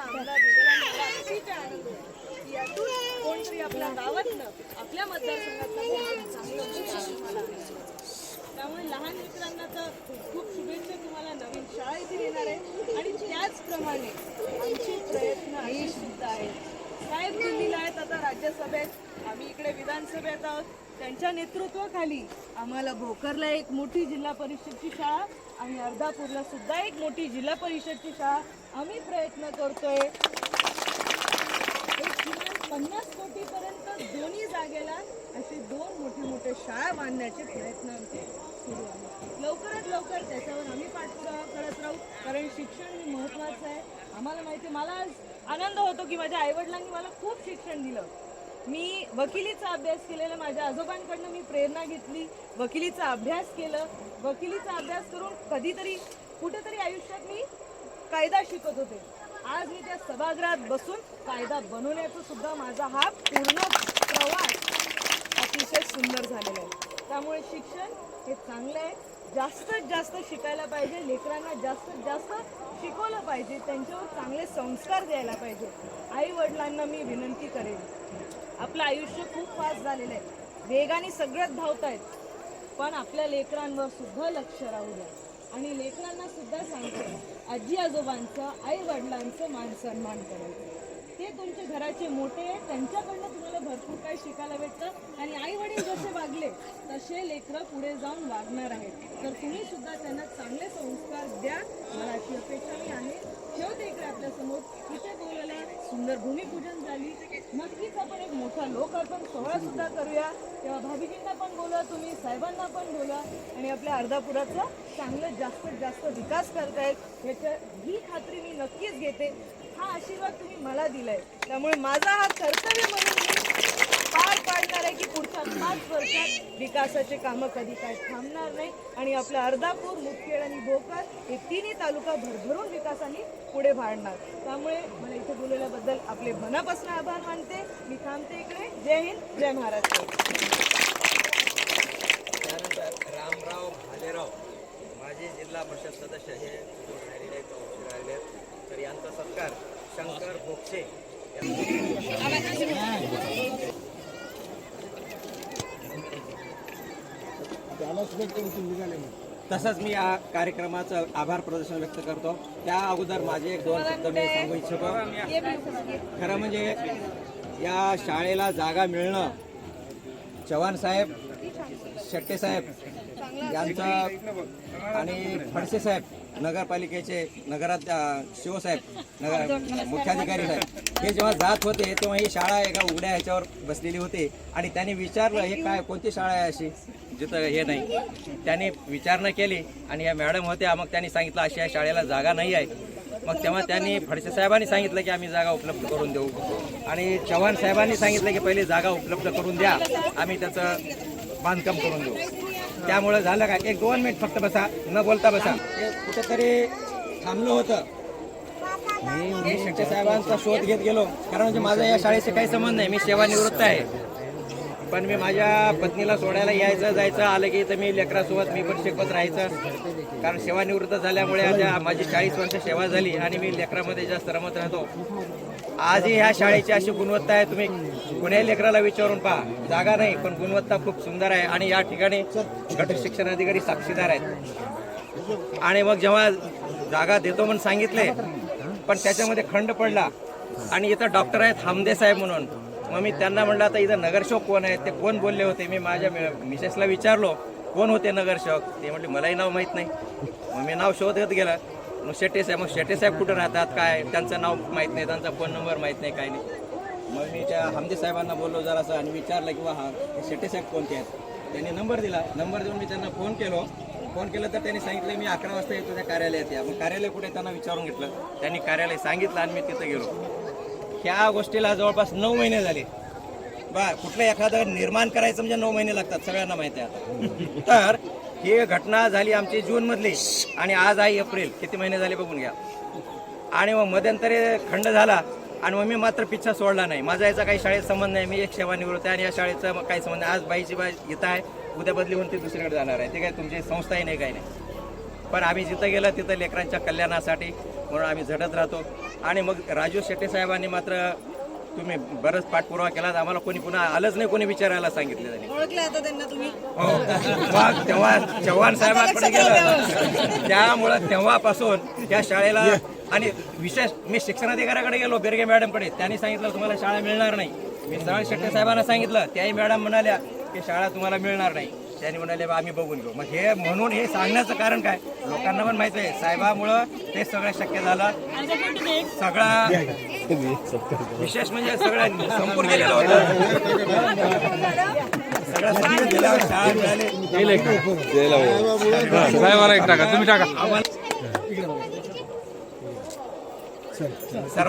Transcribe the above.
आम्हाला यातून कोणतरी आपल्या गावातनं आपल्या मतदारसंघातलं चांगलं तुम्हाला त्यामुळे लहान मित्रांना तर खूप खूप शुभेच्छा तुम्हाला नवीन शाळा इथे येणार आहे. आणि त्याचप्रमाणे आमचे प्रयत्न अशी सुद्धा आहेत. साहेब दिल्लीला आहेत आता राज्यसभेत. आम्ही इकडे विधानसभेत आहोत. त्यांच्या नेतृत्वाखाली आम्हाला भोकरला एक मोठी जिल्हा परिषदची शाळा आणि अर्धापूरला सुद्धा एक मोठी जिल्हा परिषदची शाळा. आम्ही प्रयत्न करतोय. किमान पन्नास कोटीपर्यंत दोन्ही जागेला असे दोन मोठे मोठे शाळा बांधण्याचे प्रयत्न आमचे सुरू आहेत. लवकरात लवकर त्याच्यावर आम्ही पाठपुरावा करत राहू कारण शिक्षण हे महत्त्वाचं आहे. आम्हाला माहिती मला आज आनंद होतो की माझ्या आईवडिलांनी मला खूप शिक्षण दिलं. मी वकिलीचा अभ्यास केलेला माझ्या आजोबांकडनं मी प्रेरणा घेतली वकिलीचा अभ्यास केलं. वकिलीचा अभ्यास करून कधीतरी कुठेतरी आयुष्यात मी कायदा शिकत होते. आज मी त्या सभागृहात बसून कायदा बनवण्याचा सुद्धा माझा हा पूर्ण प्रवास अतिशय सुंदर झालेला आहे. त्यामुळे शिक्षण हे चांगलं आहे. जास्तीत जास्त शिकायला पाहिजे लेकरांना जास्तीत जास्त शिकवलं पाहिजे त्यांच्यावर चांगले संस्कार द्यायला पाहिजे. आई वडिलांना मी विनंती करेन. आपलं आयुष्य खूप फास्ट झालेलं आहे. वेगाने सगळ्यात धावत आहेत पण आपल्या लेकरांवर सुद्धा लक्ष राहू द्या. आणि लेकरांना सुद्धा सांगतो आजी आजोबांचं आई वडिलांचं मान सन्मान करायचं. ते तुमच्या घराचे मोठे आहेत त्यांच्याकडनं तुम्हाला भरपूर काही शिकायला भेटतं. आणि आई वडील जसे वागले तसे लेकरं पुढे जाऊन वागणार आहेत. तर तुम्ही सुद्धा त्यांना चांगले संस्कार द्या. मला अशी अपेक्षा मी आहे. ठेवते इकडे आपल्यासमोर इथे बोललेल्या सुंदर भूमिपूजन झाली. नक्कीच आपण एक मोठा लोक आपण सोहळा सुद्धा करूया. तेव्हा भाभीजींना पण बोला तुम्ही साहेबांना पण बोला आणि आपल्या अर्धापुराचा चांगलं जास्तीत जास्त विकास करतायत. ह्याच्या ही खात्री मी नक्कीच घेते. हा आशीर्वाद तुम्ही मला दिलाय. त्यामुळे माझा हा कर्तव्य म्हणून पार पाडणार आहे की पुढच्या पाच वर्षात विकासाचे कामं कधी काय थांबणार नाही. आणि आपला अर्धापूर मुदखेड आणि भोकर हे तिन्ही तालुका भरभरून विकासाने पुढे वाढणार. त्यामुळे मला इथे बोलवल्याबद्दल आपले मनापासून आभार मानते. मी थांबते इकडे. जय हिंद जय महाराष्ट्र. त्यानंतर रामराव भालेराव माजी जिल्हा परिषद सदस्य हे राहिले तर यांचा सत्कार शंकर बोक्षे तसंच मी या कार्यक्रमाचं आभार प्रदर्शन व्यक्त करतो. त्या अगोदर माझे एक दोन शब्द मी सांगू इच्छितो. खरं म्हणजे या शाळेला जागा मिळणं चव्हाण साहेब शेट्टे साहेब यांचा आणि फडसे साहेब नगरपालिकेचे नगरात शिवसाहेब नगर मुख्याधिकारी साहेब हे जेव्हा जात होते तेव्हा ही शाळा एका उघड्या ह्याच्यावर बसलेली होती आणि त्यांनी विचारलं हे काय कोणती शाळा आहे अशी? जिथं हे नाही. त्यांनी विचारणा केली आणि या मॅडम होत्या मग त्यांनी सांगितलं अशी या शाळेला जागा नाही आहे. मग तेव्हा त्यांनी फडसे साहेबांनी सांगितलं की आम्ही जागा उपलब्ध करून देऊ. आणि चव्हाण साहेबांनी सांगितलं की पहिले जागा उपलब्ध करून द्या. आम्ही त्याचं बांधकाम करून देऊ. त्यामुळं झालं काय? एक दोन मिनिट फक्त बसा. न बोलता बसा. कुठेतरी थांबलं होतं. मी शेट्टे साहेबांचा शोध घेत गेलो. कारण म्हणजे माझा या शाळेशी काही संबंध नाही. मी सेवानिवृत्त आहे. पण मी माझ्या पत्नीला सोडायला यायचं जायचं आलं की इथं मी लेकरासोबत मी पण शिकवत राहायचं. कारण सेवानिवृत्त झाल्यामुळे आता माझी चाळीस वर्ष सेवा झाली आणि मी लेकरामध्ये जास्त रमत राहतो. आजही ह्या शाळेची अशी गुणवत्ता आहे. तुम्ही कुण्याही लेकराला विचारून पहा. जागा नाही पण गुणवत्ता खूप सुंदर आहे आणि या ठिकाणी गट शिक्षण अधिकारी साक्षीदार आहेत. आणि मग जेव्हा जागा देतो म्हणून सांगितले पण त्याच्यामध्ये खंड पडला. आणि इथं डॉक्टर आहेत हमदे साहेब म्हणून. मग मी त्यांना म्हणलं आता इथं नगरसेवक कोण आहेत ते कोण बोलले होते? मी माझ्या मिसेसला विचारलो कोण होते नगरसेवक? ते म्हटले मलाही नाव माहीत नाही. मग मी नाव शोधत गेला. मग शेट्टे साहेब मग शेट्टे साहेब कुठं राहतात? काय? त्यांचं नाव माहीत नाही त्यांचा फोन नंबर माहीत नाही काय नाही. मग मी त्या हमदे साहेबांना बोललो जरासं आणि विचारलं की वा हा शेट्टे साहेब कोणते आहेत? त्यांनी नंबर दिला. नंबर देऊन मी त्यांना फोन केलो. फोन केलं तर त्यांनी सांगितलं मी अकरा वाजता येतो त्या कार्यालयात या. मग कार्यालय कुठे त्यांना विचारून घेतलं. त्यांनी कार्यालय सांगितलं आणि मी तिथं गेलो. ह्या गोष्टीला जवळपास नऊ महिने झाले. बा कुठलं एखादं निर्माण करायचं म्हणजे नऊ महिने लागतात सगळ्यांना माहिती आहे आता. तर ही घटना झाली आमची जूनमधली आणि आज आहे एप्रिल. किती महिने झाले बघून घ्या. आणि मग मध्यंतरी खंड झाला. आणि मग मी मात्र पिच्छा सोडला नाही. माझा याचा काही शाळेत संबंध नाही. मी एक सेवानिवृत्त आहे आणि या शाळेचा मग काही संबंध नाही. आज बाईची बाई इथं आहे. उद्या बदली होऊन ती दुसरीकडे जाणार आहे. ते काय तुमची संस्थाही नाही काही नाही. पण आम्ही जिथं गेलं तिथं लेकरांच्या कल्याणासाठी म्हणून आम्ही झटत राहतो. आणि मग राजू शेट्टे साहेबांनी मात्र तुम्ही बरंच पाठपुरावा केला आम्हाला कोणी पुन्हा आलंच नाही कोणी विचारायला सांगितलं त्यांनी ओळखले आता त्यांना तुम्ही? हो. मग तेव्हा चव्हाण साहेबांकडे गेलं त्यामुळं तेव्हापासून त्या शाळेला आणि विशेष मी शिक्षणाधिकाऱ्याकडे गेलो बेरगे मॅडमकडे. त्यांनी सांगितलं तुम्हाला शाळा मिळणार नाही. मी सरळ शेट्टे साहेबांना सांगितलं त्याही मॅडम म्हणाल्या की शाळा तुम्हाला मिळणार नाही. त्यांनी म्हणाले बा आम्ही बघून घेऊ. मग हे म्हणून हे सांगण्याचं कारण काय? लोकांना पण माहिती आहे साहेबामुळं ते सगळं शक्य झालं. सगळा विशेष म्हणजे सगळं संपून गेलेलं होतं. साहेबाला एक टाका तुम्ही टाका. नमस्कार